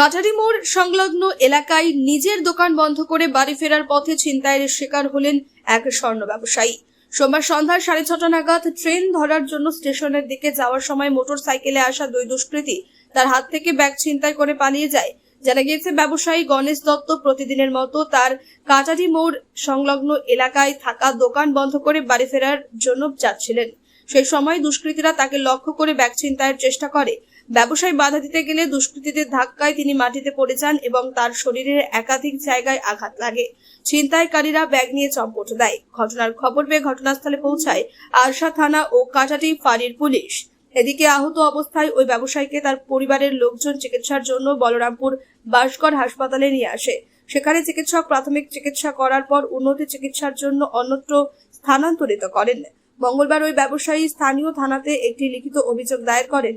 কাটারি মোড় সংলগ্ন এলাকায় নিজের দোকান বন্ধ করে বাড়ি ফেরার পথে ছিনতাইয়ের শিকার হলেন এক স্বর্ণ ব্যবসায়ী। সোমবার সন্ধ্যা সাড়ে ছটা নাগাদ ট্রেন ধরার জন্য স্টেশনের দিকে যাওয়ার সময় মোটর সাইকেলে আসা দুই দুষ্কৃতী তার হাত থেকে ব্যাগ ছিনতাই করে পালিয়ে যায়। জানা গিয়েছে, ব্যবসায়ী গণেশ দত্ত প্রতিদিনের মতো তার কাটারি মোড় সংলগ্ন এলাকায় থাকা দোকান বন্ধ করে বাড়ি ফেরার জন্য যাচ্ছিলেন। সেই সময় দুষ্কৃতীরা তাকে লক্ষ্য করে ব্যাগ ছিনতাইয়ের চেষ্টা করে। ব্যবসায়ী বাধা দিতে গেলে দুষ্কৃতীদের ধাক্কায় তিনি মাটিতে পড়ে যান এবং তার শরীরের একাধিক জায়গায় আঘাত লাগে। ছিনতাইকারীরা ব্যাগ নিয়ে চম্পট দেয়। ঘটনার খবর পেয়ে ঘটনাস্থলে পৌঁছায় আরশা থানা ও কাটাটি ফাঁড়ির পুলিশ। এদিকে আহত অবস্থায় ওই ব্যবসায়ীকে তার পরিবারের লোকজন চিকিৎসার জন্য বলরামপুর বাসগড় হাসপাতালে নিয়ে আসে। সেখানে চিকিৎসক প্রাথমিক চিকিৎসা করার পর উন্নতি চিকিৎসার জন্য অন্যত্র স্থানান্তরিত করেন। মঙ্গলবার ওই ব্যবসায়ী স্থানীয় থানাতে একটি লিখিত অভিযোগ দায়ের করেন।